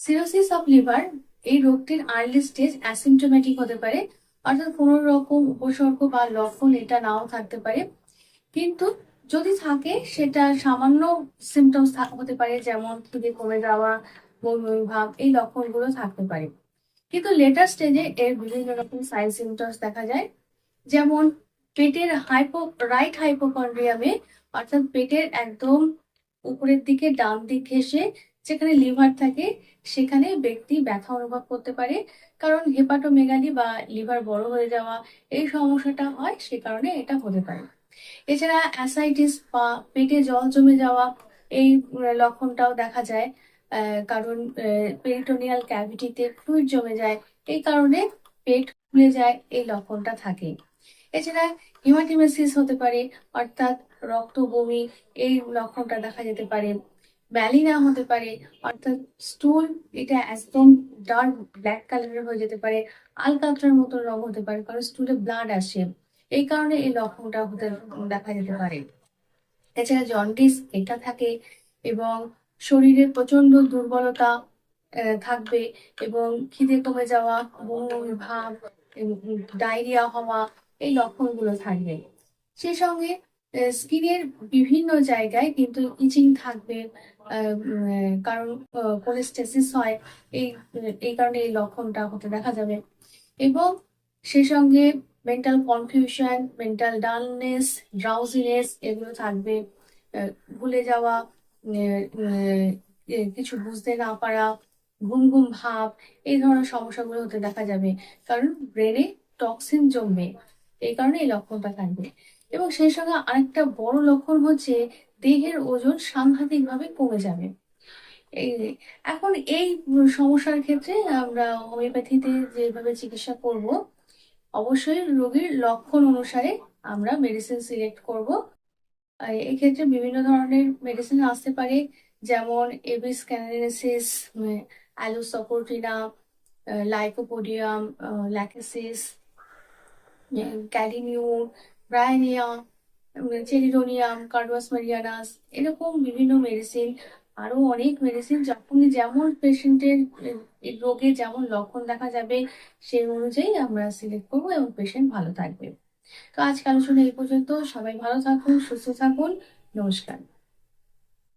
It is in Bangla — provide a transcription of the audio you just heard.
সিরোসিস অফ লিভার এই রোগটির আর্লি স্টেজ অ্যাসিমটোম্যাটিক হতে পারে, অর্থাৎ কোনো রকম উপসর্গ বা লক্ষণ এটা নাও থাকতে পারে। কিন্তু যদি থাকে, সেটা সামান্য সিমটমস হতে পারে, যেমন খিদে কমে যাওয়া, বমি ভাব, এই লক্ষণগুলো থাকতে পারে। কিন্তু লেটার স্টেজে এর বিভিন্ন রকম সাইন সিমটমস দেখা যায়, যেমন পেটের হাইপো রাইট হাইপোকন্ড্রিয়ামে অর্থাৎ পেটের একদম উপরের দিকে ডান দিক ঘেঁষে যেখানে লিভার থাকে, সেখানে ব্যক্তি ব্যথা অনুভব করতে পারে। কারণ হেপাটোমেগালি বা লিভার বড় হয়ে যাওয়া, এই সমস্যাটা হয়, সে কারণে এটা হতে পারে। এছাড়া অ্যাসাইটিস বা পেটে জল জমে যাওয়া, এই লক্ষণটাও দেখা যায়। কারণ পেরিটোনিয়াল ক্যাভিটিতে ফ্লুইড জমে যায়, এই কারণে পেট ফুলে যায়, এই লক্ষণটা থাকে। এছাড়া হিমাটিমেসিস হতে পারে, অর্থাৎ রক্ত বমি এই লক্ষণটা দেখা যেতে পারে। ম্যালিনা হতে পারে, অর্থাৎ স্টুল এটা একদম ডার্ক ব্ল্যাক কালারের হয়ে যেতে পারে আলকাত্রার মতো রং হতে পারে, কারণ স্টুলে ব্লাড আসে। এই কারণে এই লক্ষণটা হতে, দেখা যেতে পারে। এছাড়া জন্ডিস এটা থাকে এবং শরীরে প্রচণ্ড দুর্বলতা থাকবে এবং খিদে কমে যাওয়া, বমি, ভাব ডায়রিয়া হওয়া, এই লক্ষণগুলো থাকবে। সেই সঙ্গে স্কিনের বিভিন্ন জায়গায় কিন্তু ইচিং থাকবে কারণ কোলেস্টেসিস হয়, এই এই কারণে এই লক্ষণটা হতে দেখা যাবে। এবং সেই সঙ্গে mental confusion, mental dullness, drowsiness এগুলো থাকবে ভুলে যাওয়া কিছু বুঝতে না পারা, ঘুম ঘুম ভাব, এই ধরনের সমস্যাগুলো হতে দেখা যাবে। কারণ ব্রেনে টক্সিন জমবে এই কারণে এই লক্ষণটা থাকবে। এবং সেই সঙ্গে আরেকটা বড় লক্ষণ হচ্ছে দেহের ওজন সাংঘাতিকভাবে কমে যাবে। এই এখন এই সমস্যার ক্ষেত্রে আমরা হোমিওপ্যাথিতে যেভাবে চিকিৎসা করব, অবশ্যই রোগীর লক্ষণ অনুসারে আমরা মেডিসিন সিলেক্ট করব। এক্ষেত্রে বিভিন্ন ধরনের মেডিসিন আসতে পারে, যেমন এবিস ক্যানাডিনেসিস অ্যালোসপোর্টিনা লাইকোপোডিয়াম ল্যাকেসিস ক্যাডিনিউর ব্রায়ানিয়া চেলিডোনিয়াম কার্ডোয়াস মারিয়ানাস এরকম বিভিন্ন মেডিসিন আরও অনেক মেডিসিন যখনই যেমন পেশেন্টের রোগে যেমন লক্ষণ দেখা যাবে, সেই অনুযায়ী আমরা সিলেক্ট করব এবং পেশেন্ট ভালো থাকবে। তো আজকে আলোচনা এই পর্যন্ত। সবাই ভালো থাকুন, সুস্থ থাকুন। নমস্কার।